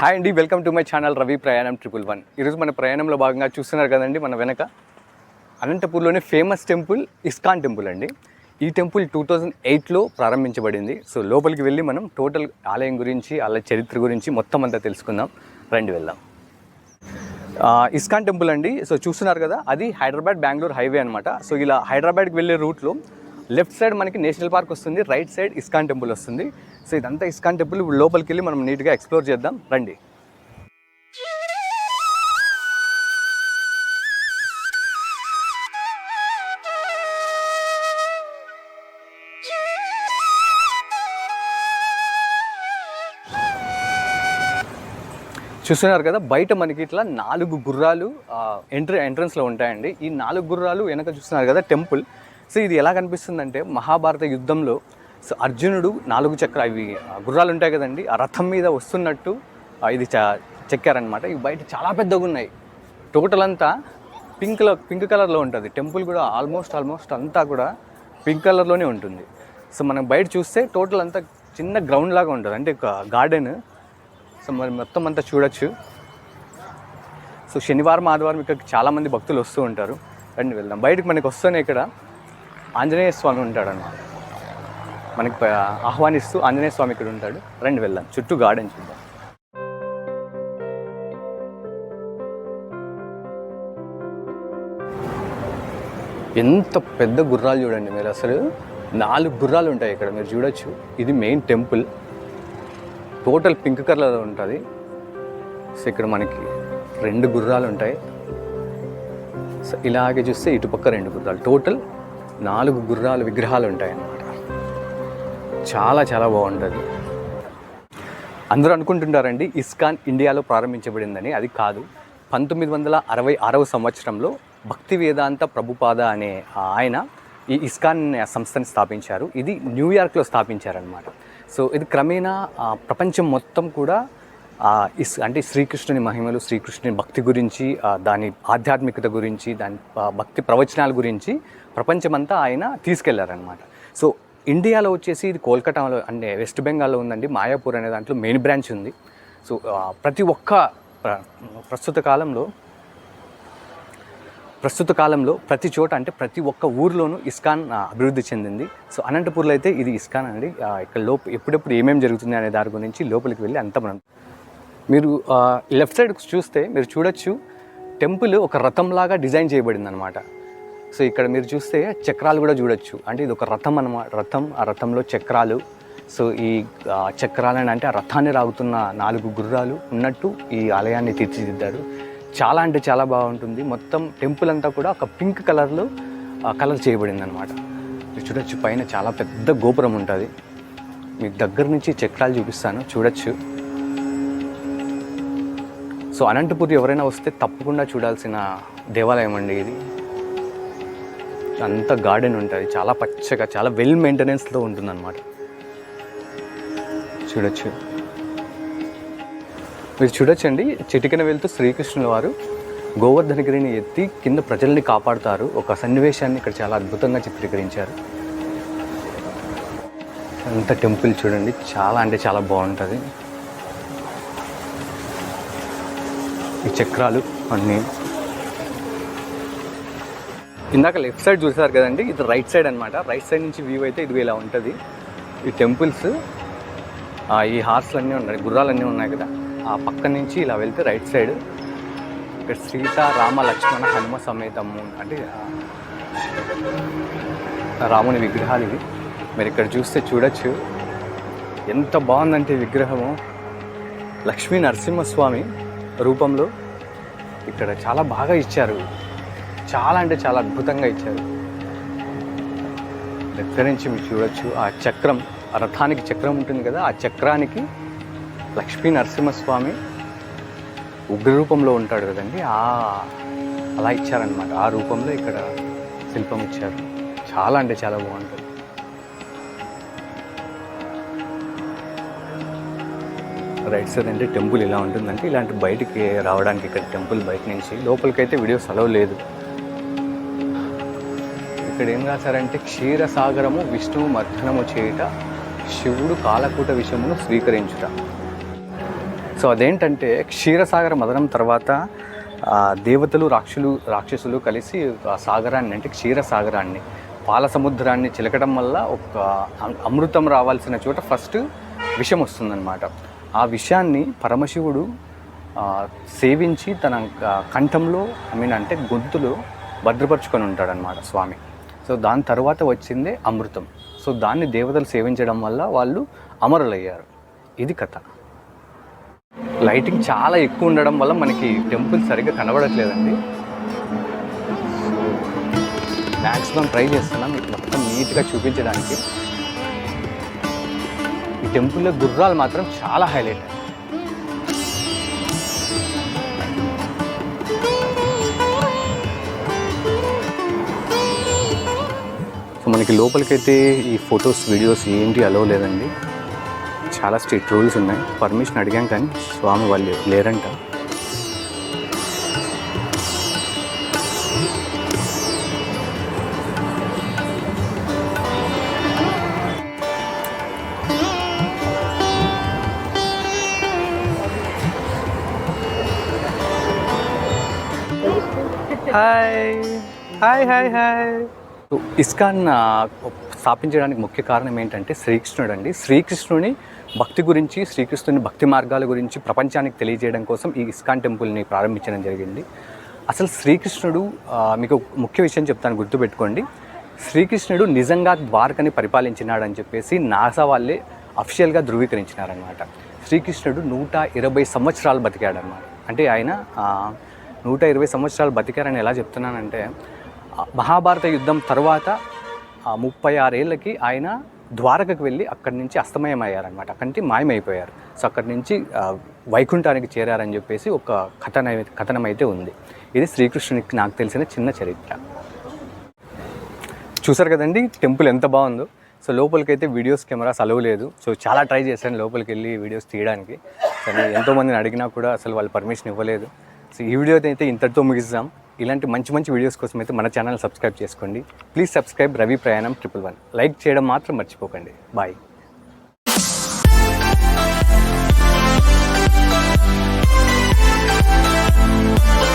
Hi అండి welcome to my channel Ravi Prayanam triple one. ఈరోజు మన ప్రయాణంలో భాగంగా చూస్తున్నారు కదండి మన వెనక అనంతపూర్లోనే ఫేమస్ టెంపుల్ ఇస్కాన్ టెంపుల్ అండి. ఈ టెంపుల్ టూ థౌజండ్ ఎయిట్లో ప్రారంభించబడింది. సో లోపలికి వెళ్ళి మనం టోటల్ ఆలయం గురించి ఆలయ చరిత్ర గురించి మొత్తం అంతా తెలుసుకుందాం. రండి వెళ్దాం. ఇస్కాన్ టెంపుల్ అండి. సో చూస్తున్నారు కదా అది హైదరాబాద్ బెంగళూరు హైవే అనమాట సో ఇలా హైదరాబాద్కి వెళ్ళే రూట్లో లెఫ్ట్ సైడ్ మనకి నేషనల్ పార్క్ వస్తుంది రైట్ సైడ్ ఇస్కాన్ టెంపుల్ వస్తుంది. సో ఇదంతా ఇస్కాన్ టెంపుల్. ఇప్పుడు లోపలికి వెళ్ళి మనం నీట్గా ఎక్స్ప్లోర్ చేద్దాం. రండి. చూస్తున్నారు కదా బయట మనకి ఇట్లా నాలుగు గుర్రాలు ఎంట్రీ ఎంట్రన్స్లో ఉంటాయండి. ఈ నాలుగు గుర్రాలు వెనక చూస్తున్నారు కదా టెంపుల్. సో ఇది ఎలా కనిపిస్తుందంటే మహాభారత యుద్ధంలో సో అర్జునుడు నాలుగు చక్ర ఇవి ఆ, గుర్రాలు ఉంటాయి కదండి. ఆ రథం మీద వస్తున్నట్టు ఇది చ చెక్కారనమాట ఇవి బయట చాలా పెద్దగా ఉన్నాయి టోటల్ అంతా పింక్లో పింక్ కలర్లో ఉంటుంది. టెంపుల్ కూడా ఆల్మోస్ట్ ఆల్మోస్ట్ అంతా కూడా పింక్ కలర్లోనే ఉంటుంది. సో మనం బయట చూస్తే టోటల్ అంతా చిన్న గ్రౌండ్ లాగా ఉంటుంది. అంటే ఒక గార్డెన్ సో మరి మొత్తం అంతా చూడొచ్చు. సో శనివారం ఆదివారం ఇక్కడికి చాలామంది భక్తులు వస్తూ ఉంటారు. రండి వెళ్దాం. బయటకు మనకి వస్తూనే ఇక్కడ ఆంజనేయ స్వామి ఉంటాడు మనకి ఆహ్వానిస్తూ ఆంజనేయ స్వామి ఇక్కడ ఉంటాడు. రండి వెళ్దాం. చుట్టూ గార్డెన్ చూద్దాం. ఎంత పెద్ద గుర్రాలు చూడండి మీరు. అసలు నాలుగు గుర్రాలు ఉంటాయి ఇక్కడ. మీరు చూడొచ్చు. ఇది మెయిన్ టెంపుల్. టోటల్ పింక్ కలర్లో ఉంటుంది. సో ఇక్కడ మనకి రెండు గుర్రాలు ఉంటాయి. సో ఇలాగే చూస్తే ఇటుపక్క రెండు గుర్రాలు. టోటల్ నాలుగు గుర్రాలు విగ్రహాలు ఉంటాయి అన్నమాట చాలా చాలా బాగుంటుంది. అందరూ అనుకుంటుంటారండి ఇస్కాన్ ఇండియాలో ప్రారంభించబడిందని. అది కాదు. పంతొమ్మిది వందల అరవై ఆరవ సంవత్సరంలో భక్తి వేదాంత ప్రభుపాద అనే ఆయన ఈ ఇస్కాన్ సంస్థని స్థాపించారు. ఇది న్యూయార్క్లో స్థాపించారనమాట సో ఇది క్రమేణా ప్రపంచం మొత్తం కూడా ఇస్ అంటే శ్రీకృష్ణుని మహిమలు శ్రీకృష్ణుని భక్తి గురించి దాని ఆధ్యాత్మికత గురించి దాని భక్తి ప్రవచనాల గురించి ప్రపంచమంతా ఆయన తీసుకెళ్ళారనమాట సో ఇండియాలో వచ్చేసి ఇది కోల్కతాలో అంటే వెస్ట్ బెంగాల్లో ఉందండి. మాయాపూర్ అనే దాంట్లో మెయిన్ బ్రాంచ్ ఉంది. సో ప్రతి ఒక్క ప్రస్తుత కాలంలో ప్రస్తుత కాలంలో ప్రతి చోట అంటే ప్రతి ఒక్క ఊర్లోనూ ఇస్కాన్ అభివృద్ధి చెందింది. సో అనంతపూర్లో అయితే ఇది ఇస్కాన్ అండి. ఇక్కడ లోప ఎప్పుడెప్పుడు ఏమేమి జరుగుతుంది అనే దాని గురించి లోపలికి వెళ్ళి అంత మనం మీరు లెఫ్ట్ సైడ్ చూస్తే మీరు చూడొచ్చు. టెంపుల్ ఒక రథంలాగా డిజైన్ చేయబడింది అనమాట సో ఇక్కడ మీరు చూస్తే చక్రాలు కూడా చూడొచ్చు. అంటే ఇది ఒక రథం అనమాట రథం ఆ రథంలో చక్రాలు. సో ఈ చక్రాలని అంటే ఆ రథాన్ని రాగుతున్న నాలుగు గుర్రాలు ఉన్నట్టు ఈ ఆలయాన్ని తీర్చిదిద్దారు. చాలా అంటే చాలా బాగుంటుంది. మొత్తం టెంపుల్ అంతా కూడా ఒక పింక్ కలర్లో కలర్ చేయబడింది అనమాట చూడొచ్చు పైన చాలా పెద్ద గోపురం ఉంటుంది. మీకు దగ్గర నుంచి చక్రాలు చూపిస్తాను చూడొచ్చు. సో అనంతపూర్ ఎవరైనా వస్తే తప్పకుండా చూడాల్సిన దేవాలయం అండి ఇది. అంత గార్డెన్ ఉంటుంది. చాలా పచ్చగా చాలా వెల్ మెయింటెనెన్స్లో ఉంటుంది అనమాట చూడొచ్చు. మీరు చూడొచ్చండి. చిటికెన వెళ్తూ శ్రీకృష్ణుల వారు గోవర్ధనగిరిని ఎత్తి కింద ప్రజల్ని కాపాడుతారు. ఒక సన్నివేశాన్ని ఇక్కడ చాలా అద్భుతంగా చిత్రీకరించారు. అంత టెంపుల్ చూడండి. చాలా అంటే చాలా బాగుంటుంది. ఈ చక్రాలు అన్నీ. ఇందాక లెఫ్ట్ సైడ్ చూసారు కదండి ఇది రైట్ సైడ్ అనమాట రైట్ సైడ్ నుంచి వ్యూ అయితే ఇది ఇలా ఉంటుంది. ఈ టెంపుల్స్ ఈ హార్స్లు అన్నీ ఉన్నాయి గుర్రాలన్నీ ఉన్నాయి కదా. ఆ పక్క నుంచి ఇలా వెళ్తే రైట్ సైడ్ ఇక్కడ సీత రామ లక్ష్మణ హనుమ సమేతము అంటే రాముని విగ్రహాలు ఇవి. మీరు ఇక్కడ చూస్తే చూడొచ్చు. ఎంత బాగుందంటే విగ్రహము. లక్ష్మీ నరసింహస్వామి రూపంలో ఇక్కడ చాలా బాగా ఇచ్చారు. చాలా అంటే చాలా అద్భుతంగా ఇచ్చారు. దగ్గర నుంచి మీరు చూడొచ్చు ఆ చక్రం ఆ రథానికి చక్రం ఉంటుంది కదా ఆ చక్రానికి లక్ష్మీ నరసింహస్వామి ఉగ్రరూపంలో ఉంటాడు కదండి. ఆ అలా ఇచ్చారనమాట ఆ రూపంలో ఇక్కడ శిల్పం ఇచ్చారు. చాలా అంటే చాలా బాగుంటుంది. రైట్ సైడ్ అంటే టెంపుల్ ఇలా ఉంటుందంటే ఇలాంటి బయటికి రావడానికి ఇక్కడ టెంపుల్ బయట నుంచి లోపలికైతే వీడియోస్ అలవ్ లేదు. ఇక్కడ ఏం రాశారంటే క్షీరసాగరము విష్ణువు మర్దనము చేయుట శివుడు కాలకూట విషయమును స్వీకరించుట. సో అదేంటంటే క్షీరసాగర మదనం తర్వాత దేవతలు రాక్షసులు రాక్షసులు కలిసి ఆ సాగరాన్ని అంటే క్షీరసాగరాన్ని పాల సముద్రాన్ని చిలకడం వల్ల ఒక అమృతం రావాల్సిన చోట ఫస్ట్ విషం వస్తుందన్నమాట. ఆ విషయాన్ని పరమశివుడు సేవించి తన కంఠంలో ఐ మీన్ అంటే గొంతులో భద్రపరుచుకొని ఉంటాడనమాట స్వామి. సో దాని తర్వాత వచ్చిందే అమృతం. సో దాన్ని దేవతలు సేవించడం వల్ల వాళ్ళు అమరులయ్యారు. ఇది కథ. లైటింగ్ చాలా ఎక్కువ ఉండడం వల్ల మనకి టెంపుల్ సరిగ్గా కనబడట్లేదండి. మ్యాక్సిమం ట్రై చేస్తున్నాం మీకు మొత్తం నీట్గా చూపించడానికి. ఈ టెంపుల్లో గుర్రాలు మాత్రం చాలా హైలైట్. మనకి లోపలికైతే ఈ ఫొటోస్ వీడియోస్ ఏంటి అలో లేదండి. చాలా స్ట్రిక్ట్ రూల్స్ ఉన్నాయి. పర్మిషన్ అడిగాం కానీ స్వామి వాళ్ళు లేరంట. Hi hi hi hi ISKCON స్థాపించడానికి ముఖ్య కారణం ఏంటంటే శ్రీకృష్ణుడు అండి. శ్రీకృష్ణుని భక్తి గురించి శ్రీకృష్ణుని భక్తి మార్గాల గురించి ప్రపంచానికి తెలియజేయడం కోసం ఈ ఇస్కాన్ టెంపుల్ని ప్రారంభించడం జరిగింది. అసలు శ్రీకృష్ణుడు మీకు ముఖ్య విషయం చెప్తాను గుర్తుపెట్టుకోండి. శ్రీకృష్ణుడు నిజంగా ద్వారకని పరిపాలించినాడని చెప్పేసి నాసా వాళ్ళే అఫిషియల్గా ధృవీకరించినారనమాట శ్రీకృష్ణుడు నూట ఇరవై సంవత్సరాలు బతికాడనమాట అంటే ఆయన నూట ఇరవై సంవత్సరాలు బతికారని ఎలా చెప్తున్నానంటే మహాభారత యుద్ధం తర్వాత ముప్పై ఆరేళ్ళకి ఆయన ద్వారకకు వెళ్ళి అక్కడి నుంచి అస్తమయం అయ్యారనమాట అక్కడి నుంచి మాయమైపోయారు. సో అక్కడి నుంచి వైకుంఠానికి చేరారని చెప్పేసి ఒక కథన కథనం అయితే ఉంది. ఇది శ్రీకృష్ణునికి నాకు తెలిసిన చిన్న చరిత్ర. చూసారు కదండి టెంపుల్ ఎంత బాగుందో. సో లోపలికి అయితే వీడియోస్ కెమెరాస్ అలవ్ లేదు. సో చాలా ట్రై చేశాను లోపలికి వెళ్ళి వీడియోస్ తీయడానికి. కానీ ఎంతోమందిని అడిగినా కూడా అసలు వాళ్ళు పర్మిషన్ ఇవ్వలేదు. సో ఈ వీడియో అయితే ఇంతటితో ముగిస్తాం ఇలాంటి మంచి మంచి వీడియోస్ కోసం అయితే మన ఛానల్ సబ్స్క్రైబ్ చేసుకోండి. Please subscribe Ravi Prayanam triple one like చేయడం మాత్రం మర్చిపోకండి. Bye Thank